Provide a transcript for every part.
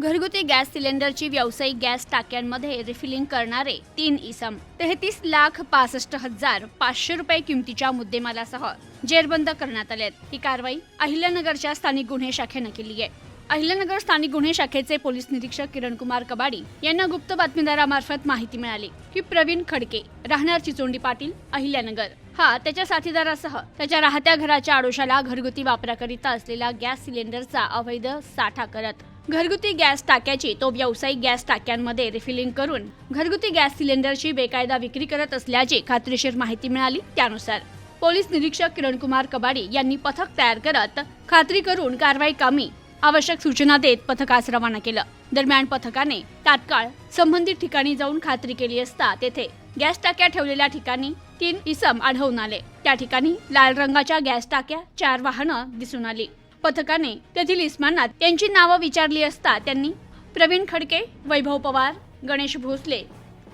घरगुती गॅस सिलेंडरची व्यावसायिक गॅस टाक्यांमध्ये रिफिलिंग करणारे तीन इसम तेहतीस लाख पासष्ट हजार पाचशे रुपये किमतीच्या मुद्देमालासह जेरबंद करण्यात आले ही कारवाई अहिल्यानगरच्या स्थानिक गुन्हे शाखेनं केली आहे. अहिल्यानगर स्थानिक गुन्हे शाखेचे पोलीस निरीक्षक किरण कुमार कबाडी यांना गुप्त बातमीदारामार्फत माहिती मिळाली. की प्रवीण खडके राहणार चिचोंडी पाटील अहिल्यानगर. हा त्याच्या साथीदारासह त्याच्या राहत्या घराच्या आडोशाला घरगुती वापराकरिता असलेला गॅस सिलेंडरचा अवैध साठा करत घरगुती गॅस टाक्याची तो व्यावसायिक गॅस टाक्यांमध्ये रिफिलिंग करून घरगुती गॅस सिलेंडरची बेकायदा विक्री करत असल्याची खात्रीशीर माहिती मिळाली त्यानुसार. पोलीस निरीक्षक किरणकुमार कबाडी यांनी पथक तयार करत खात्री करून कारवाई कामी आवश्यक सूचना देत पथकास रवाना केलं. दरम्यान पथकाने तात्काळ संबंधित ठिकाणी जाऊन खात्री केली असता तेथे गॅस टाक्या ठेवलेल्या ठिकाणी तीन इसम आढळून आले. त्या ठिकाणी लाल रंगाच्या गॅस टाक्या चार वाहनं दिसून आली. पथकाने तेथील इस्मांना त्यांची नावं विचारली असता त्यांनी प्रवीण खडके वैभव पवार गणेश भोसले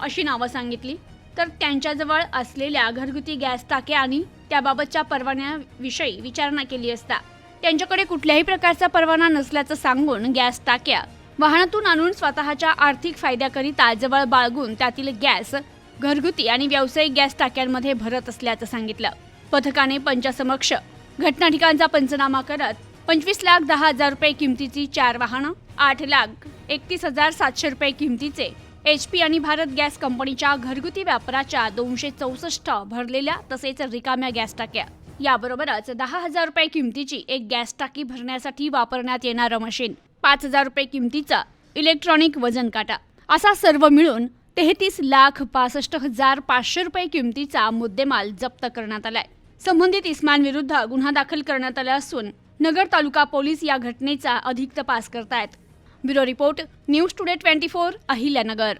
अशी नावं सांगितली. तर त्यांच्याजवळ असलेल्या घरगुती गॅस टाक्या आणि त्याबाबतच्या परवान्याविषयी विचारणा केली असता. त्यांच्याकडे कुठल्याही प्रकारचा परवाना नसल्याचं सांगून गॅस टाक्या वाहनातून आणून स्वतःच्या आर्थिक फायद्याकरिता जवळ बाळगून त्यातील गॅस घरगुती आणि व्यावसायिक गॅस टाक्यांमध्ये भरत असल्याचं सांगितलं. पथकाने पंचासमक्ष घटना ठिकाणचा पंचनामा करत पंचवीस लाख दहा हजार रुपये किमतीची चार वाहनं आठ लाख एकतीस हजार सातशे रुपये किमतीचे. एच पी आणि भारत गॅस कंपनीच्या घरगुती व्यापाराच्या दोनशे चौसष्ट भरलेल्या तसेच रिकाम्या गॅस टाक्या. याबरोबरच दहा हजार रुपये किमतीची एक गॅस टाकी भरण्यासाठी वापरण्यात येणारं मशीन पाच हजार रुपये किमतीचा इलेक्ट्रॉनिक वजन काटा. असा सर्व मिळून तेहतीस लाख पासष्ट हजार पाचशे रुपये किमतीचा मुद्देमाल जप्त करण्यात आलाय. संबंधित इस्मानविरुद्ध गुन्हा दाखल करण्यात आला असून नगर तालुका पोलीस या घटनेचा अधिक तपास करतायत. Bureau report news today twenty four Ahilyanagar.